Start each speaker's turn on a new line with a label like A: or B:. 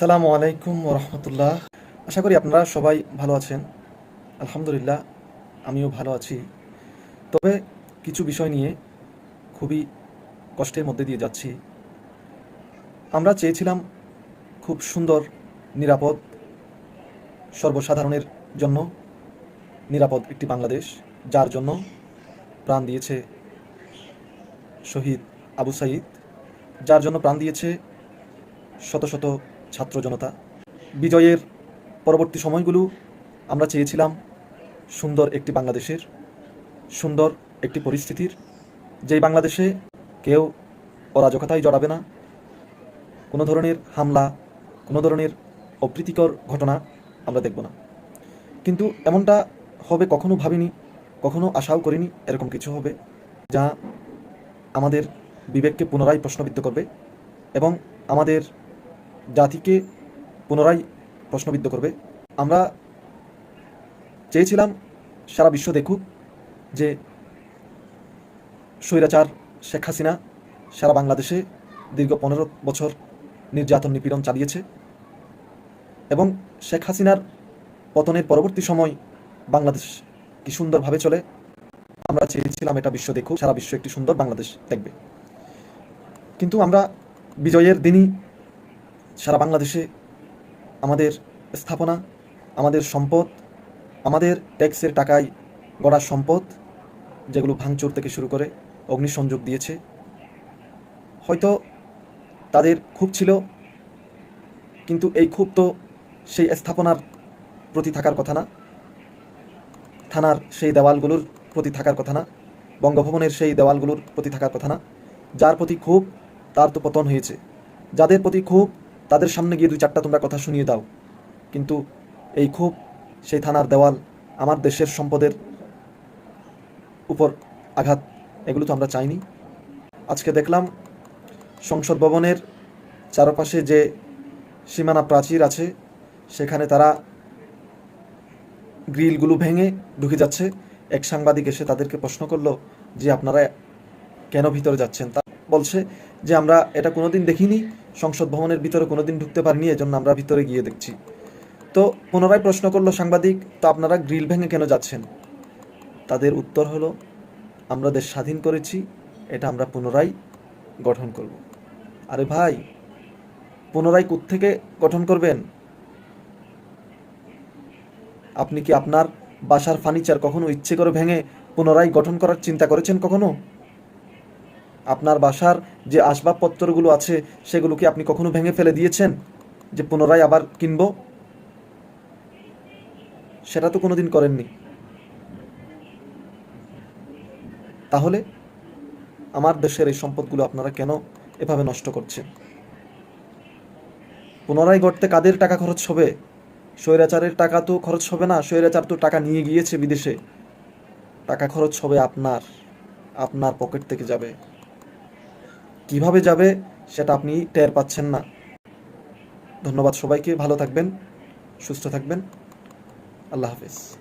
A: আসসালামু আলাইকুম রহমতুল্লাহ। আশা করি আপনারা সবাই ভালো আছেন। আলহামদুলিল্লাহ, আমিও ভালো আছি। তবে কিছু বিষয় নিয়ে খুবই কষ্টের মধ্যে দিয়ে যাচ্ছি। আমরা চেয়েছিলাম খুব সুন্দর, নিরাপদ, সর্বসাধারণের জন্য নিরাপদ একটি বাংলাদেশ, যার জন্য প্রাণ দিয়েছে শহীদ আবু সাইদ, যার জন্য প্রাণ দিয়েছে শত শত ছাত্র জনতা। বিজয়ের পরবর্তী সময়গুলো আমরা চেয়েছিলাম সুন্দর একটি বাংলাদেশের, সুন্দর একটি পরিস্থিতির, যেই বাংলাদেশে কেউ অরাজকতায় জড়াবে না। কোনো ধরনের হামলা, কোনো ধরনের অপ্রীতিকর ঘটনা আমরা দেখব না। কিন্তু এমনটা হবে কখনো ভাবিনি, কখনো আশাও করিনি এরকম কিছু হবে, যা আমাদের বিবেককে পুনরায় প্রশ্নবিদ্ধ করবে এবং আমাদের জাতিকে পুনরায় প্রশ্নবিদ্ধ করবে। আমরা চেয়েছিলাম সারা বিশ্ব দেখুক যে স্বৈরাচার শেখ হাসিনা সারা বাংলাদেশে দীর্ঘ পনেরো বছর নির্যাতন নিপীড়ন চালিয়েছে এবং শেখ হাসিনার পতনের পরবর্তী সময় বাংলাদেশ কি সুন্দরভাবে চলে, আমরা চেয়েছিলাম এটা বিশ্ব দেখুক, সারা বিশ্ব একটি সুন্দর বাংলাদেশ দেখবে। কিন্তু আমরা বিজয়ের দিনই সারা বাংলাদেশে আমাদের স্থাপনা, আমাদের সম্পদ, আমাদের ট্যাক্সের টাকায় গড়া সম্পদ যেগুলো ভাঙচুর থেকে শুরু করে অগ্নিসংযোগ দিয়েছে, হয়তো তাদের খুব ছিল, কিন্তু এই খুব তো সেই স্থাপনার প্রতি থাকার কথা না। থানার সেই দেওয়ালগুলোর প্রতি থাকার কথা না। বঙ্গভবনের সেই দেওয়ালগুলোর প্রতি থাকার কথা না। যার প্রতি খুব তার তো পতন হয়েছে। যাদের প্রতি খুব তাদের সামনে গিয়ে দুই চারটা তোমরা কথা শুনিয়ে দাও। কিন্তু এই খুব সেই থানার দেওয়াল, আমার দেশের সম্পদের উপর আঘাত, এগুলো তো আমরা চাইনি। আজকে দেখলাম সংসদ ভবনের চারপাশে যে সীমানা প্রাচীর আছে, সেখানে তারা গ্রিলগুলো ভেঙে ঢুকে যাচ্ছে। এক সাংবাদিক এসে তাদেরকে প্রশ্ন করল যে আপনারা কেন ভিতরে যাচ্ছেন? তা বলছে যে আমরা এটা কোনোদিন দেখিনি, সংসদ ভবনের ভিতরে কোনোদিন ঢুকতে পারিনি, এজন্য আমরা ভিতরে গিয়ে দেখছি। তো পুনরায় প্রশ্ন করল সাংবাদিক, তো আপনারা গ্রিল ভেঙে কেন যাচ্ছেন? তাদের উত্তর হলো, আমরা দেশ স্বাধীন করেছি, এটা আমরা পুনরায় গঠন করব। আরে ভাই, পুনরায় থেকে গঠন করবেন? আপনি কি আপনার বাসার ফার্নিচার কখনো ইচ্ছে করে ভেঙে পুনরায় গঠন করার চিন্তা করেছেন কখনো? আপনার বাসার যে আসবাবপত্রগুলো আছে সেগুলো কি আপনি কখনো ভেঙে ফেলে দিয়েছেন? যে পুনরায় আবার কিনবো? সেটা তো কোনোদিন করেননি। তাহলে আমার দেশের এই সম্পদগুলো আপনারা কেন এভাবে নষ্ট করছেন? পুনরায় গড়তে কাদের টাকা খরচ হবে? স্বৈরাচারের টাকা তো খরচ হবে না, স্বৈরাচার তো টাকা নিয়ে গিয়েছে বিদেশে। টাকা খরচ হবে আপনার আপনার পকেট থেকে যাবে। কীভাবে যাবে সেটা আপনি টের পাচ্ছেন না। ধন্যবাদ সবাইকে, ভালো থাকবেন, সুস্থ থাকবেন। আল্লাহ হাফিজ।